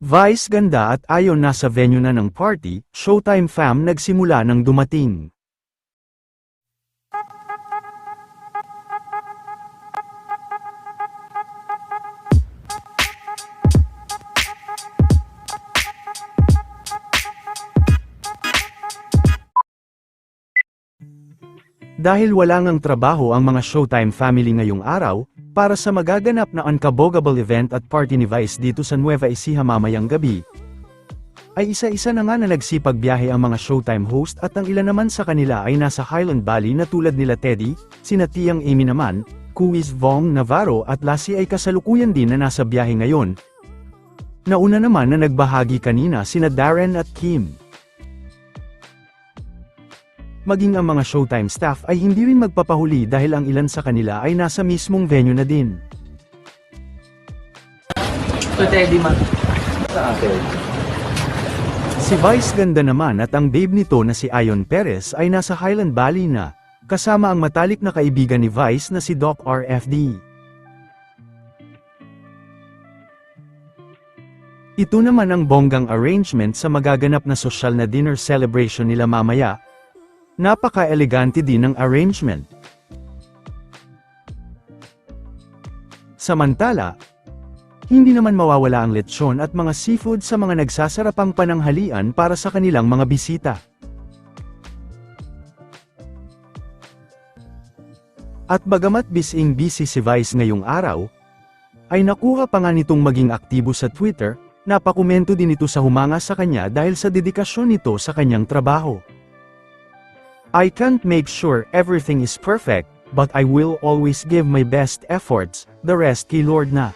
Vice ganda at ayon nasa venue na ng party, Showtime fam nagsimula ng dumating. Dahil wala ngang trabaho ang mga Showtime family ngayong araw, para sa magaganap na unkabogable event at party ni Vice dito sa Nueva Ecija mamayang gabi, ay isa-isa na nga na nagsipagbiyahe ang mga Showtime host at ang ilan naman sa kanila ay nasa Highland Valley na tulad nila Teddy, sina Tiang Amy naman, Kuis Vong Navarro at Lassie ay kasalukuyan din na nasa biyahe ngayon. Nauna naman na nagbahagi kanina sina Darren at Kim. Maging ang mga Showtime staff ay hindi rin magpapahuli dahil ang ilan sa kanila ay nasa mismong venue na din. So, Teddy, ma. Si Vice ganda naman at ang babe nito na si Ayon Perez ay nasa Highland Valley na, kasama ang matalik na kaibigan ni Vice na si Doc RFD. Ito naman ang bonggang arrangement sa magaganap na sosyal na dinner celebration nila mamaya. Napaka-elegante din ng arrangement. Samantala, hindi naman mawawala ang lechon at mga seafood sa mga nagsasarapang pananghalian para sa kanilang mga bisita. At bagamat bising busy si Vice ngayong araw, ay nakuha pa nga nitong maging aktibo sa Twitter, napakomento din ito sa humanga sa kanya dahil sa dedikasyon nito sa kanyang trabaho. I can't make sure everything is perfect, but I will always give my best efforts, the rest kay Lord na.